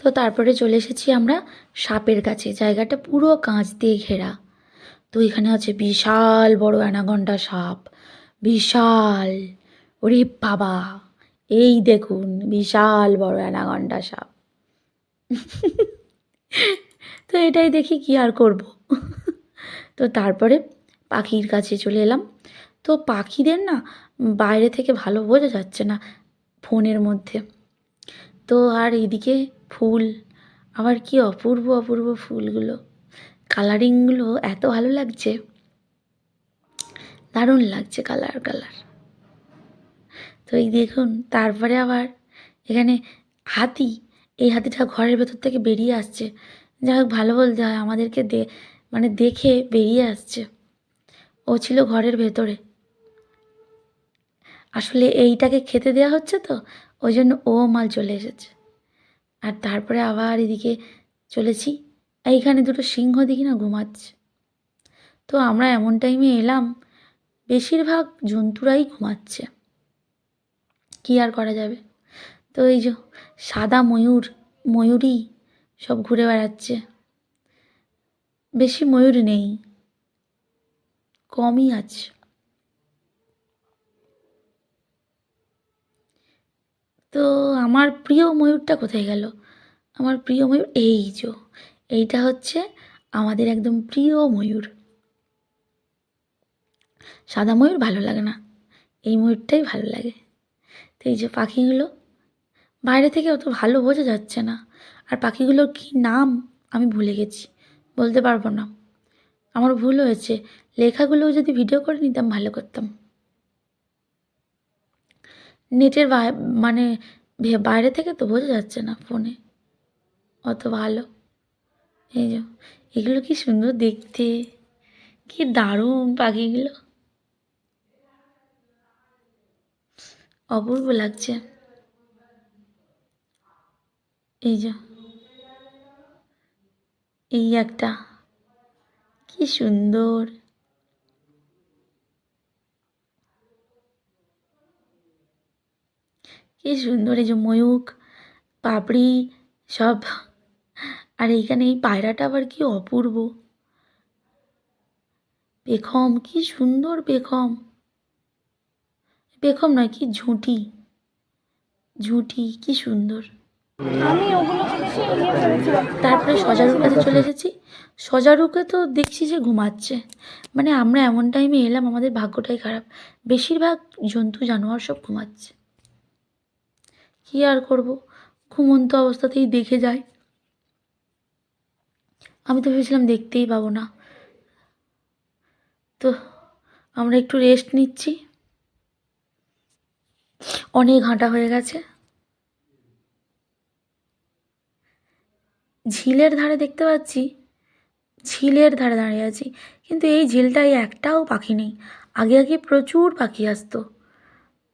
তো তারপরে চলে এসেছি আমরা সাপের কাছে। জায়গাটা পুরো কাঁচ দিয়ে ঘেরা। তো এখানে আছে বিশাল বড় অ্যানাগন্ডা সাপ। বিশাল। ওরে বাবা! এই দেখুন, বিশাল বড় অ্যানাগন্ডা সাপ। তো এটাই দেখি কি আর করব। তো তারপরে পাখির কাছে চলে এলাম। তো পাখিদের না বাইরে থেকে ভালো বোঝা যাচ্ছে না ফোনের মধ্যে। তো আর এদিকে ফুল, আবার কি অপূর্ব অপূর্ব ফুলগুলো। কালারিংগুলো এত ভালো লাগছে। দারুণ লাগছে কালার কালার। তো এই দেখুন, তারপরে আবার এখানে হাতি, এই হাতিটা ঘরের ভেতর থেকে বেরিয়ে আসছে। যাই হোক, ভালো বলতে হয়, আমাদেরকে দে মানে দেখে বেরিয়ে আসছে। ও ছিল ঘরের ভেতরে। আসলে এইটাকে খেতে দেওয়া হচ্ছে তো, ওই জন্য ও মাল চলে এসেছে। আর তারপরে আবার এদিকে চলেছি। এইখানে দুটো সিংহ দেখি না ঘুমাচ্ছে। তো আমরা এমন টাইমে এলাম, বেশিরভাগ জন্তুরাই ঘুমাচ্ছে। কী আর করা যাবে? তো এই যে সাদা ময়ূর ময়ূরই সব ঘুরে বেড়াচ্ছে। বেশি ময়ূর নেই, কমই আছে। তো আমার প্রিয় ময়ূরটা কোথায় গেল? আমার প্রিয় ময়ূর এই যে, এইটা হচ্ছে আমাদের একদম প্রিয় ময়ূর। সাদা ময়ূর ভালো লাগে না, এই ময়ূরটাই ভালো লাগে। তো এই যে পাখিগুলো, বাইরে থেকে অত ভালো বোঝা যাচ্ছে না। আর পাখিগুলোর কী নাম আমি ভুলে গেছি, বলতে পারব না। আমার ভুল হয়েছে, লেখাগুলোও যদি ভিডিও করে নিতাম, ভালো করতাম। নেটের মানে বাইরে থেকে তো বোঝা যাচ্ছে না ফোনে। অত ভালো। এই যে, এগুলো কি সুন্দর দেখতে। কি দারুণ পাখিগুলো। অপূর্ব লাগছে। এই যে, এই একটা। কি সুন্দর। কি সুন্দর এই যে ময়ূক পাপড়ি সব। আর এইখানে এই পায়রাটা আবার কি অপূর্ব। পেখম কি সুন্দর পেখম। পেখম নয় কি ঝুঁটি। ঝুঁটি কি সুন্দর। আমি ইয়ে তারপরে সজারুর কাছে চলে এসেছি। সজারুকে তো দেখছি যে ঘুমাচ্ছে। মানে আমরা এমন টাইমে এলাম আমাদের ভাগ্যটাই খারাপ। বেশিরভাগ জন্তু জানোয়ার সব ঘুমাচ্ছে। কী আর করব? ঘুমন্ত অবস্থাতেই দেখে যায়। আমি তো ভেবেছিলাম দেখতেই পাবো না। তো আমরা একটু রেস্ট নিচ্ছি। অনেক হাঁটা হয়ে গেছে। ঝিলের ধারে দেখতে পাচ্ছি। ঝিলের ধারে দাঁড়িয়ে আছি। কিন্তু এই ঝিলটায় একটাও পাখি নেই। আগে আগে প্রচুর পাখি আসতো।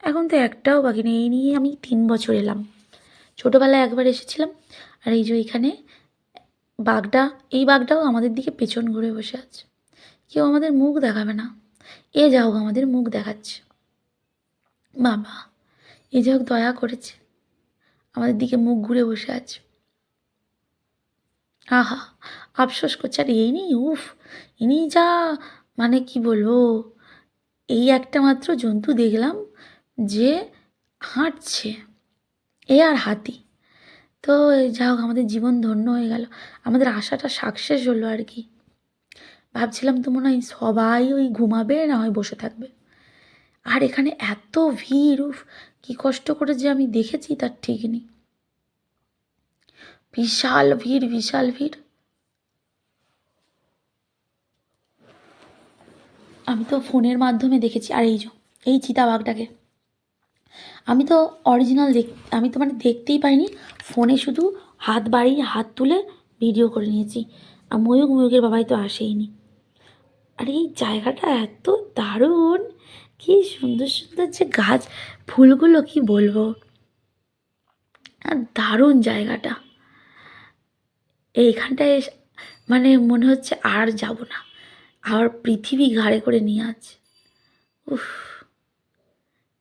এখন তো একটাও পাখি নেই, এই নিয়ে আমি তিন বছর এলাম। ছোটোবেলায় একবার এসেছিলাম, আর এই যে এখানে বাঘটা এই বাঘটাও আমাদের দিকে পেছন ঘুরে বসে আছে। কেউ আমাদের মুখ দেখাবে না, এ যা হোক আমাদের মুখ দেখাচ্ছে। বাবা, এ যা হোক দয়া করেছে, আমাদের দিকে মুখ ঘুরে বসে আছে। আহা, আফসোস করছে, আর এই নিয়ে, উফ ইনি যা মানে কি বলব, এই একটা মাত্র জন্তু দেখলাম যে হাঁটছে, এ আর হাতি। তো যা হোক, আমাদের জীবন ধন্য হয়ে গেল। আমাদের আশাটা সাকসেস হলো আর কি। ভাবছিলাম তো মনে হয় সবাই ওই ঘুমাবে, না হয় বসে থাকবে। আর এখানে এত ভিড়, উফ, কী কষ্ট করে যে আমি দেখেছি তার ঠিক নেই। বিশাল ভিড় বিশাল ভিড়। আমি তো ফোনের মাধ্যমে দেখেছি। আর এই যে, এই চিতাবাঘটাকে। আমি তো অরিজিনাল দেখ, আমি তো মানে দেখতেই পাইনি। ফোনে শুধু হাত বাড়িয়ে হাত তুলে ভিডিও করে নিয়েছি। আর ময়ূক ময়ূকের বাবাই তো আসেইনি। আর এই জায়গাটা এত দারুণ! কি সুন্দর সুন্দর যে গাছ, ফুলগুলো কি বলব? আর দারুণ জায়গাটা। এইখানটায় মানে মনে হচ্ছে আর যাব না। আর পৃথিবী ঘাড়ে করে নিয়ে আছে উফ।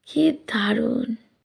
কি দারুণ।